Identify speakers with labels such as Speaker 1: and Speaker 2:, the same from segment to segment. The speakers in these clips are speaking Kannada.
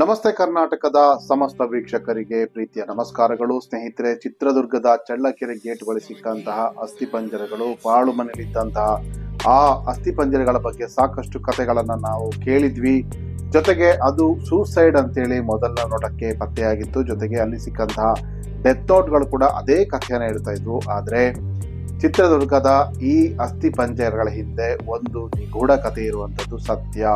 Speaker 1: ನಮಸ್ತೆ ಕರ್ನಾಟಕದ ಸಮಸ್ತ ವೀಕ್ಷಕರಿಗೆ ಪ್ರೀತಿಯ ನಮಸ್ಕಾರಗಳು. ಸ್ನೇಹಿತರೆ, ಚಿತ್ರದುರ್ಗದ ಚಳ್ಳಕೆರೆ ಗೇಟ್ ಬಳಿ ಸಿಕ್ಕಂತಹ ಅಸ್ಥಿಪಂಜರಗಳು ಬಾಳು ಮನೆಯಲ್ಲಿದ್ದಂತಹ ಆ ಅಸ್ಥಿಪಂಜರಗಳ ಬಗ್ಗೆ ಸಾಕಷ್ಟು ಕಥೆಗಳನ್ನು ನಾವು ಕೇಳಿದ್ವಿ. ಜೊತೆಗೆ ಅದು ಸೂಸೈಡ್ ಅಂತೇಳಿ ಮೊದಲ ನೋಟಕ್ಕೆ ಪತ್ತೆಯಾಗಿತ್ತು. ಜೊತೆಗೆ ಅಲ್ಲಿ ಸಿಕ್ಕಂತಹ ಡೆತ್ ನೋಟ್ಗಳು ಕೂಡ ಅದೇ ಕಥೆಯನ್ನು ಹೇಳ್ತಾ ಇದ್ವು. ಆದ್ರೆ ಚಿತ್ರದುರ್ಗದ ಈ ಅಸ್ಥಿ ಪಂಜರಗಳ ಹಿಂದೆ ಒಂದು ನಿಗೂಢ ಕಥೆ ಇರುವಂಥದ್ದು ಸತ್ಯ.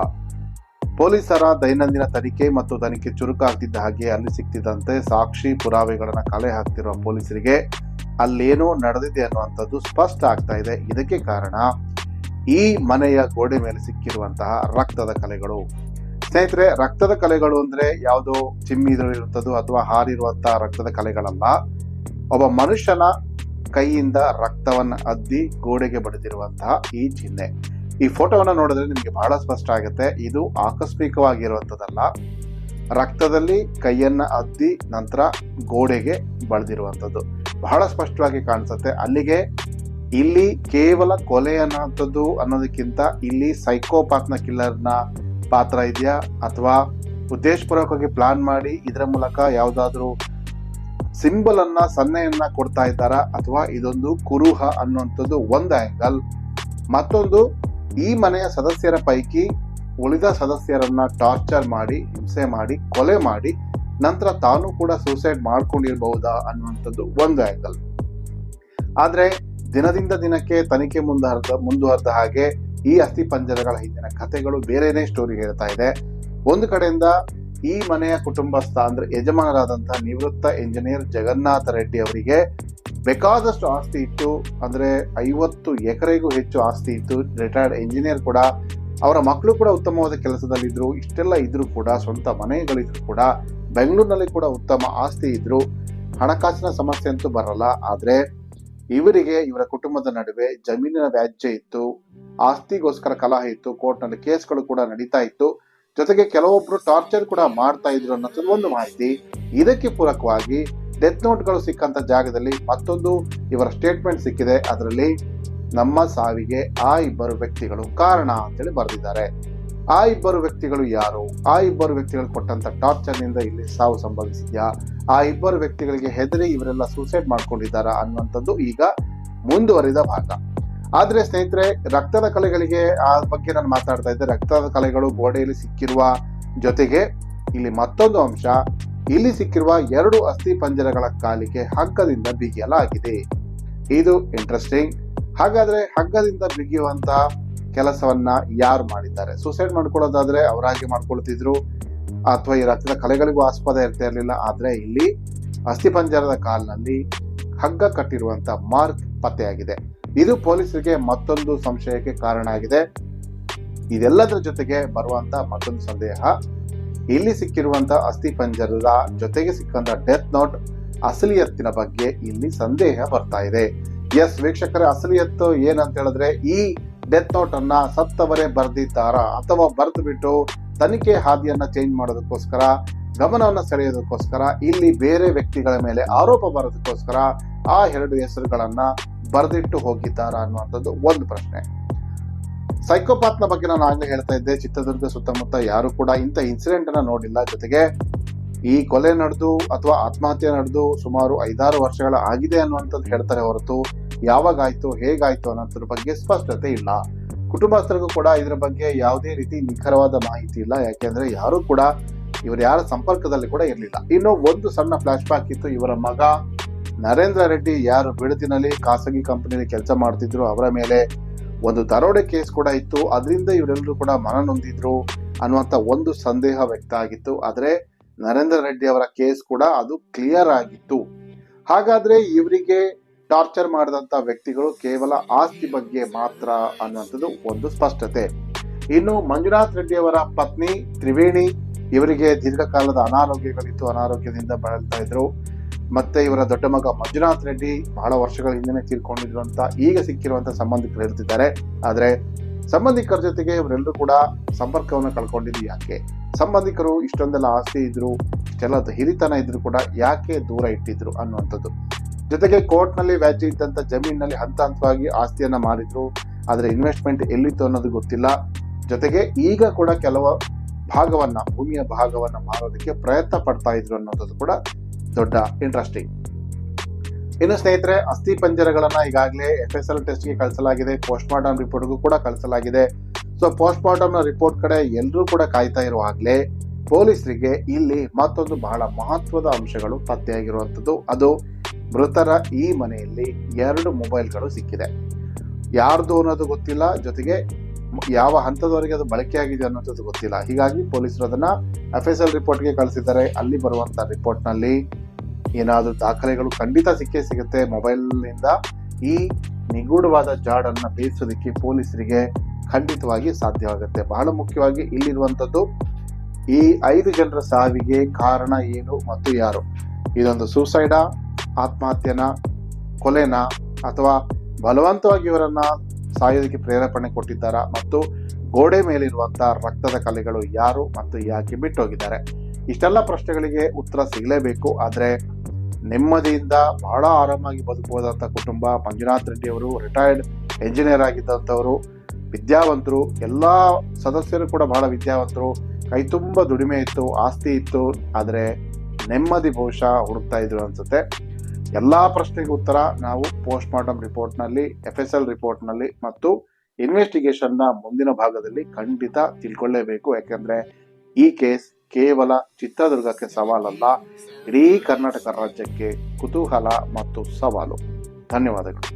Speaker 1: ಪೊಲೀಸರ ದೈನಂದಿನ ತನಿಖೆ ಮತ್ತು ತನಿಖೆ ಚುರುಕಾಗ್ತಿದ್ದ ಹಾಗೆ ಅಲ್ಲಿ ಸಿಕ್ತಿದ್ದಂತೆ ಸಾಕ್ಷಿ ಪುರಾವೆಗಳನ್ನು ಕಲೆ ಹಾಕ್ತಿರುವ ಪೊಲೀಸರಿಗೆ ಅಲ್ಲೇನೋ ನಡೆದಿದೆ ಅನ್ನುವಂಥದ್ದು ಸ್ಪಷ್ಟ ಆಗ್ತಾ ಇದೆ. ಇದಕ್ಕೆ ಕಾರಣ ಈ ಮನೆಯ ಗೋಡೆ ಮೇಲೆ ಸಿಕ್ಕಿರುವಂತಹ ರಕ್ತದ ಕಲೆಗಳು. ಸ್ನೇಹಿತರೆ, ರಕ್ತದ ಕಲೆಗಳು ಅಂದ್ರೆ ಯಾವುದೋ ಚಿಮ್ಮಿದಿರುವಂಥದ್ದು ಅಥವಾ ಹಾರಿರುವಂತಹ ರಕ್ತದ ಕಲೆಗಳಲ್ಲ. ಒಬ್ಬ ಮನುಷ್ಯನ ಕೈಯಿಂದ ರಕ್ತವನ್ನ ಅದ್ದಿ ಗೋಡೆಗೆ ಬಡಿದಿರುವಂತಹ ಈ ಚಿಹ್ನೆ. ಈ ಫೋಟೋವನ್ನ ನೋಡಿದ್ರೆ ನಿಮಗೆ ಬಹಳ ಸ್ಪಷ್ಟ ಆಗುತ್ತೆ. ಇದು ಆಕಸ್ಮಿಕವಾಗಿರುವಂಥದ್ದಲ್ಲ. ರಕ್ತದಲ್ಲಿ ಕೈಯನ್ನ ಅದ್ದಿ ನಂತರ ಗೋಡೆಗೆ ಬಳದಿರುವಂಥದ್ದು. ಬಹಳ ಸ್ಪಷ್ಟವಾಗಿ ಕಾಣಿಸುತ್ತೆ. ಅಲ್ಲಿಗೆ ಇಲ್ಲಿ ಕೇವಲ ಕೊಲೆ ಅನ್ನೋಂಥದ್ದು ಅನ್ನೋದಕ್ಕಿಂತ ಇಲ್ಲಿ ಸೈಕೋಪಾತ್ನ ಕಿಲ್ಲರ್ನ ಪಾತ್ರ ಇದೆಯಾ? ಅಥವಾ ಉದ್ದೇಶಪೂರ್ವಕವಾಗಿ ಪ್ಲಾನ್ ಮಾಡಿ ಇದರ ಮೂಲಕ ಯಾವುದಾದ್ರೂ ಸಿಂಬಲ್ ಅನ್ನ ಸನ್ನೆಯನ್ನ ಕೊಡ್ತಾ ಇದ್ದಾರಾ ಅಥವಾ ಇದೊಂದು ಕುರುಹ ಅನ್ನುವಂಥದ್ದು ಒಂದು ಆಂಗಲ್ ಮತ್ತೊಂದು, ಈ ಮನೆಯ ಸದಸ್ಯರ ಪೈಕಿ ಉಳಿದ ಸದಸ್ಯರನ್ನ ಟಾರ್ಚರ್ ಮಾಡಿ, ಹಿಂಸೆ ಮಾಡಿ, ಕೊಲೆ ಮಾಡಿ, ನಂತರ ತಾನು ಕೂಡ ಸೂಸೈಡ್ ಮಾಡ್ಕೊಂಡಿರಬಹುದಾ ಅನ್ನುವಂಥದ್ದು ಒಂದು ಆಂಗಲ್ ಆದ್ರೆ, ದಿನದಿಂದ ದಿನಕ್ಕೆ ತನಿಖೆ ಮುಂದುವರೆದ ಮುಂದುವರೆದ ಹಾಗೆ ಈ ಅಸ್ಥಿ ಪಂಜರಗಳ ಹಿಂದಿನ ಕಥೆಗಳು ಬೇರೆಯೇ ಸ್ಟೋರಿ ಹೇಳ್ತಾ ಇದೆ. ಒಂದು ಕಡೆಯಿಂದ ಈ ಮನೆಯ ಕುಟುಂಬಸ್ಥ ಅಂದ್ರೆ ಯಜಮಾನರಾದಂತಹ ನಿವೃತ್ತ ಇಂಜಿನಿಯರ್ ಜಗನ್ನಾಥ ರೆಡ್ಡಿ ಅವರಿಗೆ ಬೇಕಾದಷ್ಟು ಆಸ್ತಿ ಇತ್ತು ಅಂದ್ರೆ ಐವತ್ತು ಎಕರೆಗೂ ಹೆಚ್ಚು ಆಸ್ತಿ ಇತ್ತು. ರಿಟೈರ್ಡ್ ಇಂಜಿನಿಯರ್ ಕೂಡ, ಅವರ ಮಕ್ಕಳು ಕೂಡ ಉತ್ತಮವಾದ ಕೆಲಸದಲ್ಲಿದ್ದರು ಇಷ್ಟೆಲ್ಲ ಇದ್ರು ಕೂಡ, ಸ್ವಂತ ಮನೆಗಳಿದ್ರು ಕೂಡ, ಬೆಂಗಳೂರಿನಲ್ಲಿ ಕೂಡ ಉತ್ತಮ ಆಸ್ತಿ ಇದ್ರು. ಹಣಕಾಸಿನ ಸಮಸ್ಯೆ ಅಂತೂ ಬರಲ್ಲ, ಆದ್ರೆ ಇವರಿಗೆ, ಇವರ ಕುಟುಂಬದ ನಡುವೆ ಜಮೀನಿನ ವ್ಯಾಜ್ಯ ಇತ್ತು, ಆಸ್ತಿಗೋಸ್ಕರ ಕಲಹ ಇತ್ತು, ಕೋರ್ಟ್ನಲ್ಲಿ ಕೇಸ್ಗಳು ಕೂಡ ನಡೀತಾ ಇತ್ತು. ಜೊತೆಗೆ ಕೆಲವೊಬ್ರು ಟಾರ್ಚರ್ ಕೂಡ ಮಾಡ್ತಾ ಇದ್ರು ಅನ್ನೋದು ಒಂದು ಮಾಹಿತಿ. ಇದಕ್ಕೆ ಪೂರಕವಾಗಿ ಡೆತ್ ನೋಟ್ಗಳು ಸಿಕ್ಕಂತ ಜಾಗದಲ್ಲಿ ಮತ್ತೊಂದು ಇವರ ಸ್ಟೇಟ್ಮೆಂಟ್ ಸಿಕ್ಕಿದೆ. ಅದರಲ್ಲಿ ನಮ್ಮ ಸಾವಿಗೆ ಆ ಇಬ್ಬರು ವ್ಯಕ್ತಿಗಳು ಕಾರಣ ಅಂತೇಳಿ ಬರೆದಿದ್ದಾರೆ. ಆ ಇಬ್ಬರು ವ್ಯಕ್ತಿಗಳು ಯಾರು? ಆ ಇಬ್ಬರು ವ್ಯಕ್ತಿಗಳು ಕೊಟ್ಟಂತ ಟಾರ್ಚರ್ನಿಂದ ಇಲ್ಲಿ ಸಾವು ಸಂಭವಿಸಿದ್ಯಾ? ಆ ಇಬ್ಬರು ವ್ಯಕ್ತಿಗಳಿಗೆ ಹೆದರಿ ಇವರೆಲ್ಲ ಸೂಸೈಡ್ ಮಾಡ್ಕೊಂಡಿದ್ದಾರಾ ಅನ್ನುವಂಥದ್ದು ಈಗ ಮುಂದುವರಿದ ಭಾಗ ಆದ್ರೆ ಸ್ನೇಹಿತರೆ, ರಕ್ತದ ಕಲೆಗಳಿಗೆ ಆ ಬಗ್ಗೆ ನಾನು ಮಾತಾಡ್ತಾ ಇದ್ದೆ. ರಕ್ತದ ಕಲೆಗಳು ಗೋಡೆಯಲ್ಲಿ ಸಿಕ್ಕಿರುವ ಜೊತೆಗೆ ಇಲ್ಲಿ ಮತ್ತೊಂದು ಅಂಶ, ಇಲ್ಲಿ ಸಿಕ್ಕಿರುವ ಎರಡು ಅಸ್ಥಿ ಪಂಜರಗಳ ಕಾಲಿಗೆ ಹಗ್ಗದಿಂದ ಬಿಗಿಯಲಾಗಿದೆ. ಇದು ಇಂಟ್ರೆಸ್ಟಿಂಗ್ ಹಾಗಾದ್ರೆ ಹಗ್ಗದಿಂದ ಬಿಗಿಯುವಂತ ಕೆಲಸವನ್ನ ಯಾರು ಮಾಡಿದ್ದಾರೆ? ಸೂಸೈಡ್ ಮಾಡ್ಕೊಳ್ಳೋದಾದ್ರೆ ಅವರಾಗಿ ಮಾಡ್ಕೊಳ್ತಿದ್ರು. ಅಥವಾ ಈ ರಕ್ತದ ಕಲೆಗಳಿಗೂ ಆಸ್ಪದ ಇರ್ತಾ ಇರಲಿಲ್ಲ. ಆದ್ರೆ ಇಲ್ಲಿ ಅಸ್ಥಿಪಂಜರದ ಕಾಲ್ನಲ್ಲಿ ಹಗ್ಗ ಕಟ್ಟಿರುವಂತ ಮಾರ್ಕ್ ಪತ್ತೆಯಾಗಿದೆ. ಇದು ಪೊಲೀಸರಿಗೆ ಮತ್ತೊಂದು ಸಂಶಯಕ್ಕೆ ಕಾರಣ ಆಗಿದೆ. ಇದೆಲ್ಲದರ ಜೊತೆಗೆ ಬರುವಂತ ಮತ್ತೊಂದು ಸಂದೇಹ. ಇಲ್ಲಿ ಸಿಕ್ಕಿರುವಂತ ಅಸ್ಥಿ ಪಂಜರದ ಜೊತೆಗೆ ಸಿಕ್ಕಂತ ಡೆತ್ ನೋಟ್ ಅಸಲಿಯತ್ತಿನ ಬಗ್ಗೆ ಇಲ್ಲಿ ಸಂದೇಹ ಬರ್ತಾ ಇದೆ. ಎಸ್ ವೀಕ್ಷಕರ, ಅಸಲಿಯತ್ತು ಏನಂತ ಹೇಳಿದ್ರೆ ಈ ಡೆತ್ ನೋಟ್ ಅನ್ನ ಸತ್ತವರೇ ಬರೆದಿದ್ದಾರಾ ಅಥವಾ ಬರೆದು ಬಿಟ್ಟು ತನಿಖೆ ಹಾದಿಯನ್ನ ಚೇಂಜ್ ಮಾಡೋದಕ್ಕೋಸ್ಕರ, ಗಮನವನ್ನು ಸೆಳೆಯೋದಕ್ಕೋಸ್ಕರ, ಇಲ್ಲಿ ಬೇರೆ ವ್ಯಕ್ತಿಗಳ ಮೇಲೆ ಆರೋಪ ಬರೋದಕ್ಕೋಸ್ಕರ ಆ ಎರಡು ಹೆಸರುಗಳನ್ನ ಬರೆದಿಟ್ಟು ಹೋಗಿದ್ದಾರಾ ಅನ್ನುವಂಥದ್ದು ಒಂದು ಪ್ರಶ್ನೆ. ಸೈಕೋಪಾತ್ನ ಬಗ್ಗೆ ನಾನು ಆಗ್ಲೇ ಹೇಳ್ತಾ ಇದ್ದೆ, ಚಿತ್ರದುರ್ಗ ಸುತ್ತಮುತ್ತ ಯಾರು ಕೂಡ ಇಂಥ ಇನ್ಸಿಡೆಂಟ್ ಅನ್ನ ನೋಡಿಲ್ಲ. ಜೊತೆಗೆ ಈ ಕೊಲೆ ನಡೆದು ಅಥವಾ ಆತ್ಮಹತ್ಯೆ ನಡೆದು ಸುಮಾರು ಐದಾರು ವರ್ಷಗಳ ಆಗಿದೆ ಅನ್ನುವಂಥದ್ದು ಹೇಳ್ತಾರೆ ಹೊರತು ಯಾವಾಗಾಯ್ತು, ಹೇಗಾಯ್ತು ಅನ್ನೋದ್ರ ಬಗ್ಗೆ ಸ್ಪಷ್ಟತೆ ಇಲ್ಲ. ಕುಟುಂಬಸ್ಥರಿಗೂ ಕೂಡ ಇದರ ಬಗ್ಗೆ ಯಾವುದೇ ರೀತಿ ನಿಖರವಾದ ಮಾಹಿತಿ ಇಲ್ಲ. ಯಾಕೆಂದ್ರೆ ಯಾರು ಕೂಡ ಇವರು ಯಾರ ಸಂಪರ್ಕದಲ್ಲಿ ಕೂಡ ಇರಲಿಲ್ಲ. ಇನ್ನು ಒಂದು ಸಣ್ಣ ಫ್ಲಾಶ್ ಬ್ಯಾಕ್ ಇತ್ತು ಇವರ ಮಗ ನರೇಂದ್ರ ರೆಡ್ಡಿ ಯಾರು ಬಿಡದಿನಲ್ಲಿ ಖಾಸಗಿ ಕಂಪನಿಯಲ್ಲಿ ಕೆಲಸ ಮಾಡ್ತಿದ್ರು, ಅವರ ಮೇಲೆ ಒಂದು ದರೋಡೆ ಕೇಸ್ ಕೂಡ ಇತ್ತು. ಅದರಿಂದ ಇವರೆಲ್ಲರೂ ಕೂಡ ಮನ ನೊಂದಿದ್ರು ಅನ್ನುವಂತ ಒಂದು ಸಂದೇಹ ವ್ಯಕ್ತ ಆಗಿತ್ತು. ಆದರೆ ನರೇಂದ್ರ ರೆಡ್ಡಿ ಅವರ ಕೇಸ್ ಕೂಡ ಅದು ಕ್ಲಿಯರ್ ಆಗಿತ್ತು. ಹಾಗಾದ್ರೆ ಇವರಿಗೆ ಟಾರ್ಚರ್ ಮಾಡಿದಂಥ ವ್ಯಕ್ತಿಗಳು ಕೇವಲ ಆಸ್ತಿ ಬಗ್ಗೆ ಮಾತ್ರ ಅನ್ನುವಂಥದ್ದು ಒಂದು ಸ್ಪಷ್ಟತೆ. ಇನ್ನು ಮಂಜುನಾಥ್ ರೆಡ್ಡಿ ಅವರ ಪತ್ನಿ ತ್ರಿವೇಣಿ ಇವರಿಗೆ ದೀರ್ಘಕಾಲದ ಅನಾರೋಗ್ಯಗಳಿತ್ತು. ಅನಾರೋಗ್ಯದಿಂದ ಬಳಲ್ತಾ ಇದ್ರು. ಮತ್ತೆ ಇವರ ದೊಡ್ಡ ಮಗ ಮಂಜುನಾಥ್ ರೆಡ್ಡಿ ಬಹಳ ವರ್ಷಗಳ ಹಿಂದೆ ತೀರ್ಕೊಂಡಿದ್ರು ಅಂತ ಈಗ ಸಿಕ್ಕಿರುವಂತ ಸಂಬಂಧಿಕರು ಇರ್ತಿದ್ದಾರೆ ಆದ್ರೆ ಸಂಬಂಧಿಕರ ಜೊತೆಗೆ ಇವರೆಲ್ಲರೂ ಕೂಡ ಸಂಪರ್ಕವನ್ನು ಕಳ್ಕೊಂಡಿದ್ದು ಯಾಕೆ? ಸಂಬಂಧಿಕರು ಇಷ್ಟೊಂದೆಲ್ಲ ಆಸ್ತಿ ಇದ್ರು, ಇಷ್ಟೆಲ್ಲ ಹಿರಿತನ ಇದ್ರು ಕೂಡ ಯಾಕೆ ದೂರ ಇಟ್ಟಿದ್ರು ಅನ್ನುವಂಥದ್ದು. ಜೊತೆಗೆ ಕೋರ್ಟ್ನಲ್ಲಿ ವ್ಯಾಜ್ಯ ಇದ್ದಂತ ಜಮೀನಿನಲ್ಲಿ ಹಂತ ಹಂತವಾಗಿ ಆಸ್ತಿಯನ್ನ ಮಾರಿದ್ರು. ಆದರೆ ಇನ್ವೆಸ್ಟ್ಮೆಂಟ್ ಎಲ್ಲಿತ್ತು ಅನ್ನೋದು ಗೊತ್ತಿಲ್ಲ. ಜೊತೆಗೆ ಈಗ ಕೂಡ ಕೆಲವು ಭಾಗವನ್ನ, ಭೂಮಿಯ ಭಾಗವನ್ನ ಮಾರೋದಕ್ಕೆ ಪ್ರಯತ್ನ ಪಡ್ತಾ ಇದ್ರು ಅನ್ನೋದು ಕೂಡ ದೊಡ್ಡ ಇಂಟ್ರೆಸ್ಟಿಂಗ್ ಇನ್ನು ಸ್ನೇಹಿತರೆ, ಅಸ್ಥಿ ಪಂಜರಗಳನ್ನ ಈಗಾಗಲೇ ಎಫ್ ಎಸ್ ಎಲ್ ಟೆಸ್ಟ್ಗೆ ಕಳಿಸಲಾಗಿದೆ. ಪೋಸ್ಟ್ ಮಾರ್ಟಮ್ ರಿಪೋರ್ಟ್ಗೂ ಕೂಡ ಕಳಿಸಲಾಗಿದೆ. ಸೊ ಪೋಸ್ಟ್ ರಿಪೋರ್ಟ್ ಕಡೆ ಎಲ್ಲರೂ ಕೂಡ ಕಾಯ್ತಾ ಇರುವಾಗಲೇ ಪೊಲೀಸರಿಗೆ ಇಲ್ಲಿ ಮತ್ತೊಂದು ಬಹಳ ಮಹತ್ವದ ಅಂಶಗಳು ಪತ್ತೆಯಾಗಿರುವಂಥದ್ದು. ಅದು ಮೃತರ ಈ ಮನೆಯಲ್ಲಿ ಎರಡು ಮೊಬೈಲ್ಗಳು ಸಿಕ್ಕಿದೆ. ಯಾರ್ದು ಅನ್ನೋದು ಗೊತ್ತಿಲ್ಲ, ಜೊತೆಗೆ ಯಾವ ಹಂತದವರೆಗೆ ಅದು ಬಳಕೆಯಾಗಿದೆ ಅನ್ನೋದು ಗೊತ್ತಿಲ್ಲ. ಹೀಗಾಗಿ ಪೊಲೀಸರು ಅದನ್ನ ಎಫ್ ಎಸ್ ಎಲ್ ರಿಪೋರ್ಟ್ಗೆ ಕಳಿಸಿದ್ದಾರೆ. ಅಲ್ಲಿ ಬರುವಂತ ರಿಪೋರ್ಟ್ನಲ್ಲಿ ಏನಾದರೂ ದಾಖಲೆಗಳು ಖಂಡಿತ ಸಿಕ್ಕೇ ಸಿಗುತ್ತೆ. ಮೊಬೈಲ್ನಿಂದ ಈ ನಿಗೂಢವಾದ ಜಾಡನ್ನು ಬೇಯಿಸೋದಕ್ಕೆ ಪೊಲೀಸರಿಗೆ ಖಂಡಿತವಾಗಿ ಸಾಧ್ಯವಾಗುತ್ತೆ. ಬಹಳ ಮುಖ್ಯವಾಗಿ ಇಲ್ಲಿರುವಂಥದ್ದು ಈ ಐದು ಜನರ ಸಾವಿಗೆ ಕಾರಣ ಏನು ಮತ್ತು ಯಾರು? ಇದೊಂದು ಸೂಸೈಡಾ, ಆತ್ಮಹತ್ಯೆನ, ಕೊಲೆನ ಅಥವಾ ಬಲವಂತವಾಗಿ ಇವರನ್ನ ಸಾಯೋದಕ್ಕೆ ಪ್ರೇರೇಪಣೆ ಕೊಟ್ಟಿದ್ದಾರಾ ಮತ್ತು ಗೋಡೆ ಮೇಲಿರುವಂತಹ ರಕ್ತದ ಕಲೆಗಳು ಯಾರು ಮತ್ತು ಯಾಕೆ ಬಿಟ್ಟು ಹೋಗಿದ್ದಾರೆ ಇಷ್ಟೆಲ್ಲ ಪ್ರಶ್ನೆಗಳಿಗೆ ಉತ್ತರ ಸಿಗಲೇಬೇಕು. ಆದರೆ ನೆಮ್ಮದಿಯಿಂದ ಬಹಳ ಆರಾಮಾಗಿ ಬದುಕುವುದಂಥ ಕುಟುಂಬ. ಮಂಜುನಾಥ್ ರೆಡ್ಡಿ ಅವರು ರಿಟೈರ್ಡ್ ಎಂಜಿನಿಯರ್ ಆಗಿದ್ದಂಥವರು, ವಿದ್ಯಾವಂತರು, ಎಲ್ಲ ಸದಸ್ಯರು ಕೂಡ ಬಹಳ ವಿದ್ಯಾವಂತರು. ಕೈ ತುಂಬ ದುಡಿಮೆ ಇತ್ತು, ಆಸ್ತಿ ಇತ್ತು, ಆದರೆ ನೆಮ್ಮದಿ ಬಹುಶಃ ಹುಡುಕ್ತಾ ಇದ್ರು ಅನ್ಸುತ್ತೆ. ಎಲ್ಲ ಪ್ರಶ್ನೆಗೆ ಉತ್ತರ ನಾವು ಪೋಸ್ಟ್ ಮಾರ್ಟಮ್ ರಿಪೋರ್ಟ್ನಲ್ಲಿ ಎಫ್ ಎಸ್ ಎಲ್ ರಿಪೋರ್ಟ್ನಲ್ಲಿ ಮತ್ತು ಇನ್ವೆಸ್ಟಿಗೇಷನ್ನ ಮುಂದಿನ ಭಾಗದಲ್ಲಿ ಖಂಡಿತ ತಿಳ್ಕೊಳ್ಳೇಬೇಕು. ಯಾಕೆಂದರೆ ಈ ಕೇಸ್ ಕೇವಲ ಚಿತ್ರದುರ್ಗಕ್ಕೆ ಸವಾಲಲ್ಲ ಇಡೀ ಕರ್ನಾಟಕ ರಾಜ್ಯಕ್ಕೆ ಕುತೂಹಲ ಮತ್ತು ಸವಾಲು. ಧನ್ಯವಾದಗಳು.